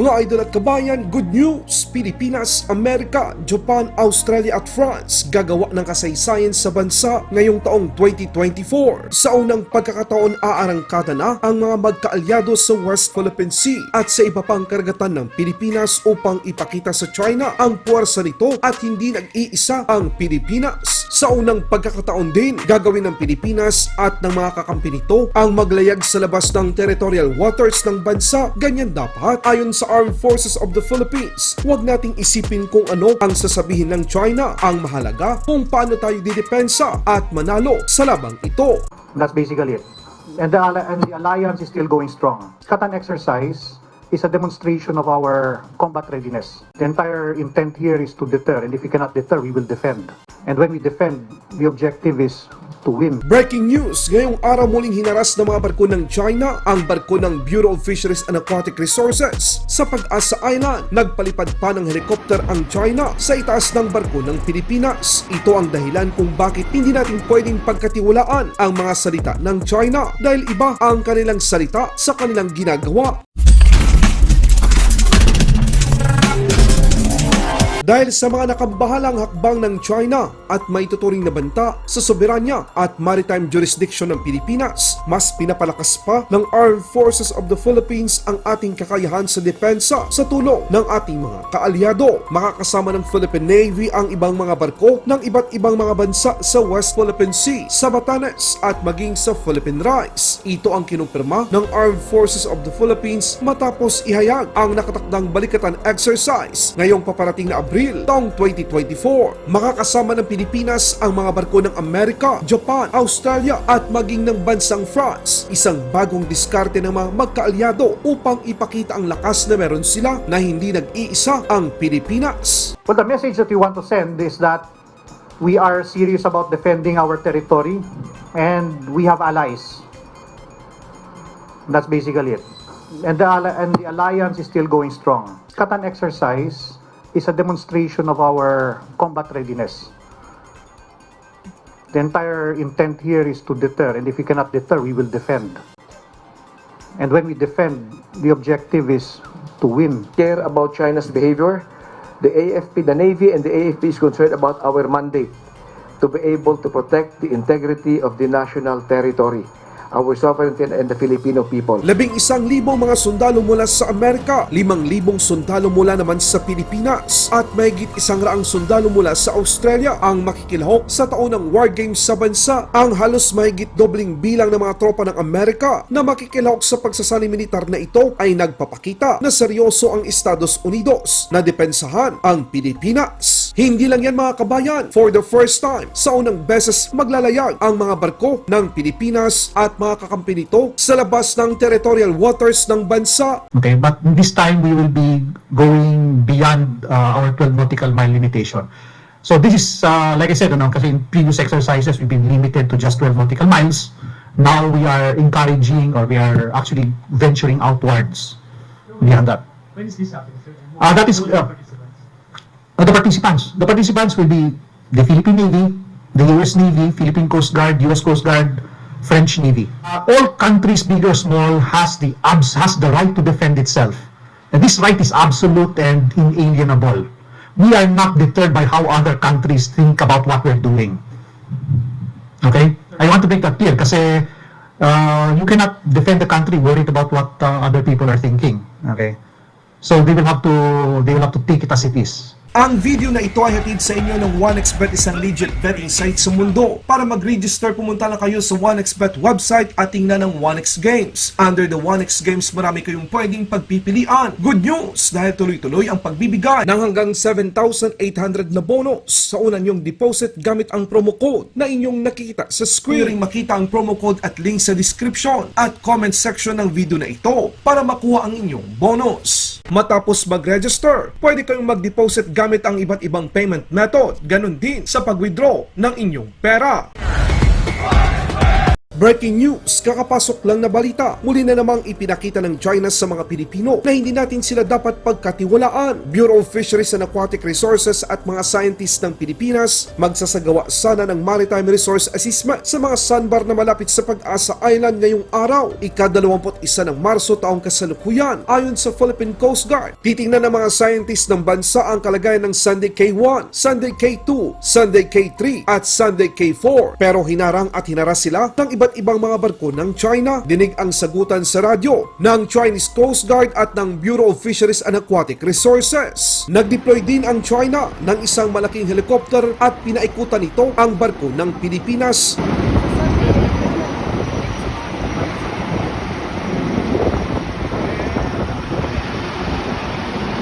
Mga idol at kabayan, good news! Pilipinas, Amerika, Japan, Australia at France gagawa ng kasaysayan sa bansa ngayong taong 2024. Sa unang pagkakataon aarangkada na ang mga magkaalyado sa West Philippine Sea at sa iba pang karagatan ng Pilipinas upang ipakita sa China ang puwersa nito at hindi nag-iisa ang Pilipinas. Sa unang pagkakataon din, gagawin ng Pilipinas at ng mga kakampi nito ang maglayag sa labas ng territorial waters ng bansa. Ganyan dapat ayon sa Armed Forces of the Philippines. Huwag nating isipin kung ano ang sasabihin ng China. Ang mahalaga kung paano tayo didepensa at manalo sa labang ito. That's basically it. And the, and the alliance is still going strong. Katan exercise is a demonstration of our combat readiness. The entire intent here is to deter, and if we cannot deter, we will defend. And when we defend, the objective is to win. Breaking news! Ngayong araw muling hinaras ng mga barko ng China ang barko ng Bureau of Fisheries and Aquatic Resources sa Pag-asa Island. Nagpalipad pa ng helicopter ang China sa itaas ng barko ng Pilipinas. Ito ang dahilan kung bakit hindi natin pwedeng pagkatiwalaan ang mga salita ng China dahil iba ang kanilang salita sa kanilang ginagawa. Dahil sa mga nakabahalang hakbang ng China at may tuturing na banta sa soberanya at maritime jurisdiction ng Pilipinas, mas pinapalakas pa ng Armed Forces of the Philippines ang ating kakayahan sa depensa sa tulong ng ating mga kaalyado. Makakasama ng Philippine Navy ang ibang mga barko ng iba't ibang mga bansa sa West Philippine Sea, sa Batanes at maging sa Philippine Rise. Ito ang kinumpirma ng Armed Forces of the Philippines matapos ihayag ang nakatakdang balikatan exercise ngayong paparating na Abril taong 2024. Makakasama ng Pilipinas ang mga barko ng Amerika, Japan, Australia at maging ng bansang France. Isang bagong diskarte ng mga magkaalyado upang ipakita ang lakas na meron sila na hindi nag-iisa ang Pilipinas. Well, the message that we want to send is that we are serious about defending our territory and we have allies. That's basically it. And the, and the alliance is still going strong. Katan exercise is a demonstration of our combat readiness. The entire intent here is to deter, and if we cannot deter, we will defend. And when we defend, the objective is to win. care about China's behavior. The AFP, the Navy and the AFP is concerned about our mandate to be able to protect the integrity of the national territory, our sovereignty and the Filipino people. Labing isang libong mga sundalo mula sa Amerika, limang libong sundalo mula naman sa Pilipinas, at mahigit isang raang sundalo mula sa Australia ang makikilahok sa taunang War Games sa bansa. Ang halos mahigit dobling bilang ng mga tropa ng Amerika na makikilahok sa pagsasali militar na ito ay nagpapakita na seryoso ang Estados Unidos na depensahan ang Pilipinas. Hindi lang yan mga kabayan, for the first time, sa unang beses maglalayag ang mga barko ng Pilipinas at mga kakampi nito sa labas ng territorial waters ng bansa. Okay, but this time we will be going beyond uh, our 12 nautical mile limitation. So this is, uh, like I said, ano, kasi in previous exercises, we've been limited to just 12 nautical miles. Now we are encouraging or we are actually venturing outwards beyond that. When is this happening, Ah, that is, uh? Uh, the participants, the participants will be the Philippine Navy, the US Navy, Philippine Coast Guard, US Coast Guard, French Navy. Uh, all countries, big or small, has the abs has the right to defend itself. And this right is absolute and inalienable. We are not deterred by how other countries think about what we're doing. Okay? I want to make that clear kasi uh, you cannot defend the country worried about what uh, other people are thinking. Okay? So they will have to they will have to take it as it is. Ang video na ito ay hatid sa inyo ng 1xBet isang legit betting site sa mundo. Para mag-register, pumunta lang kayo sa 1xBet website at tingnan ng 1x Games. Under the 1x Games, marami kayong pwedeng pagpipilian. Good news! Dahil tuloy-tuloy ang pagbibigay ng hanggang 7,800 na bonus sa unang nyong deposit gamit ang promo code na inyong nakikita sa screen. Ring makita ang promo code at link sa description at comment section ng video na ito para makuha ang inyong bonus. Matapos mag-register, pwede kayong mag-deposit gamit ang iba't ibang payment method. Ganon din sa pag-withdraw ng inyong pera. Breaking news, kakapasok lang na balita. Muli na namang ipinakita ng China sa mga Pilipino na hindi natin sila dapat pagkatiwalaan. Bureau of Fisheries and Aquatic Resources at mga scientists ng Pilipinas magsasagawa sana ng Maritime Resource Assessment sa mga sandbar na malapit sa Pag-asa Island ngayong araw, ika-21 ng Marso taong kasalukuyan. Ayon sa Philippine Coast Guard, titingnan ng mga scientists ng bansa ang kalagayan ng Sunday K1, Sunday K2, Sunday K3 at Sunday K4. Pero hinarang at hinaras sila ng iba't ibang mga barko ng China. Dinig ang sagutan sa radyo ng Chinese Coast Guard at ng Bureau of Fisheries and Aquatic Resources. Nag-deploy din ang China ng isang malaking helicopter at pinaikutan nito ang barko ng Pilipinas.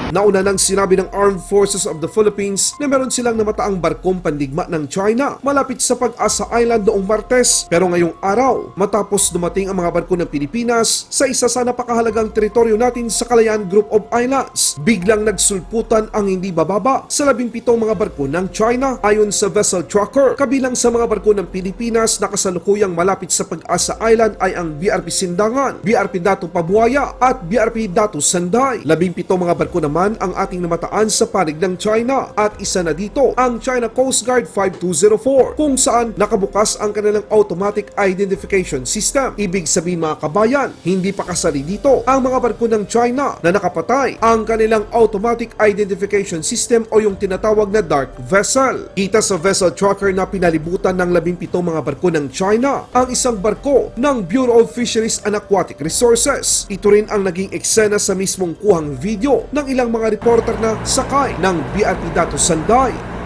Nauna nang sinabi ng Armed Forces of the Philippines na meron silang namataang barkong pandigma ng China malapit sa Pag-asa Island noong Martes. Pero ngayong araw, matapos dumating ang mga barko ng Pilipinas sa isa sa napakahalagang teritoryo natin sa Kalayaan Group of Islands, biglang nagsulputan ang hindi bababa sa labing pitong mga barko ng China ayon sa vessel tracker. Kabilang sa mga barko ng Pilipinas na kasalukuyang malapit sa Pag-asa Island ay ang BRP Sindangan, BRP Dato Pabuaya at BRP Dato Sanday. Labing pitong mga barko naman ang ating namataan sa panig ng China at isa na dito ang China Coast Guard 5204 kung saan nakabukas ang kanilang automatic identification system. Ibig sabihin mga kabayan, hindi pa kasali dito ang mga barko ng China na nakapatay ang kanilang automatic identification system o yung tinatawag na dark vessel. Kita sa vessel tracker na pinalibutan ng 17 mga barko ng China ang isang barko ng Bureau of Fisheries and Aquatic Resources. Ito rin ang naging eksena sa mismong kuhang video ng ilang mga reporter na sakay ng BRP Dato Sanday.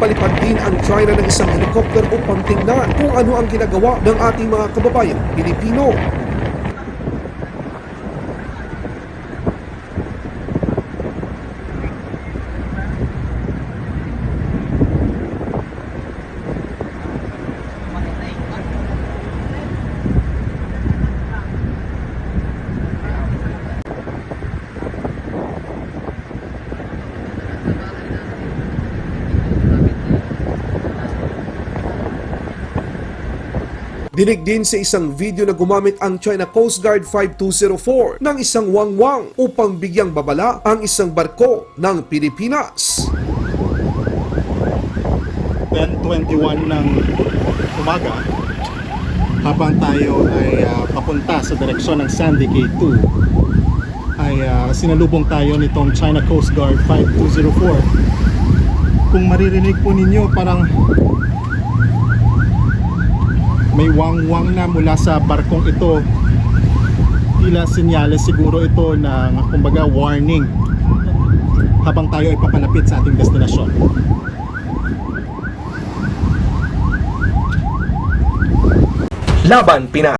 Nagpalipad din ang China ng isang helicopter upang tingnan kung ano ang ginagawa ng ating mga kababayang Pilipino. Dinig din sa isang video na gumamit ang China Coast Guard 5204 ng isang wangwang upang bigyang babala ang isang barko ng Pilipinas. 10.21 ng umaga habang tayo ay ah, papunta sa direksyon ng Sandy K2 ay ah, sinalubong tayo nitong China Coast Guard 5204 kung maririnig po ninyo parang may wang-wang na mula sa barkong ito. Tila senyales siguro ito na kumbaga warning. Habang tayo ay papalapit sa ating destinasyon. Laban Pinas.